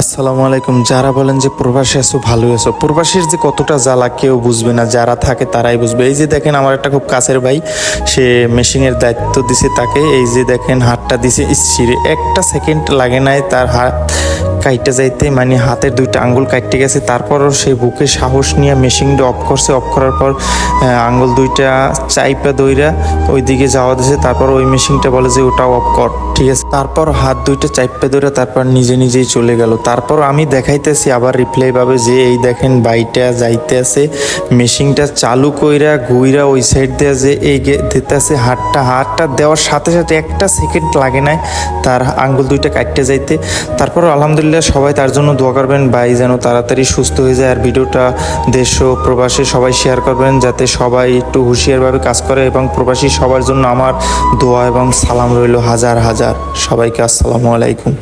আসসালামু আলাইকুম। যারা বলেন যে প্রবাসী আছো, ভালোই আছো। প্রবাসীর যে কতটা জ্বালা কেউ বুঝবে না, যারা থাকে তারাই বুঝবে। এই যে দেখেন আমার একটা খুব কাছের ভাই, সে মেশিনের দায়িত্ব দিছে তাকে। এই যে দেখেন হাতটা দিছে ইচ্ছিরে একটা সেকেন্ড লাগে নাই তার হাত কাইটে যাইতে মানে হাতের দুইটা আঙ্গুল কাটতে গেছে। তারপরও সে বুকে সাহস নিয়ে মেশিনটা অফ করছে। অফ করার পর আঙ্গুল দুইটা চাইপা দইরা ওইদিকে যাওয়া দিয়েছে তারপর ওই মেশিনটা বলে যে ওটা অফ কর। ঠিক আছে। তারপর হাত দুইটা চাইপা দইরা তারপর নিজে নিজেই চলে গেল। তারপর আমি দেখাইতেছি আবার রিপ্লাই পাবে যে, এই দেখেন বাইটা যাইতে আছে। মেশিনটা চালু কইরা ঘুইরা ওই সাইড দিয়ে যে এই দিতে আছে হাতটা। হাতটা দেওয়ার সাথে সাথে একটা সেকেন্ড লাগে নাই তার আঙ্গুল দুইটা কাটতে যাইতে। তারপর আলহামদুলিল্লাহ সবাই তার জন্য দোয়া করবেন। ভাই যেন তাড়াতাড়ি সুস্থ হয়ে যায় আর ভিডিওটা দেশ প্রবাসী সবাই শেয়ার করবেন, যাতে সবাই একটু হুঁশিয়ারভাবে কাজ করে এবং প্রবাসী সবার জন্য আমার দোয়া এবং সালাম রইল হাজার হাজার। সবাইকে আসসালামু আলাইকুম।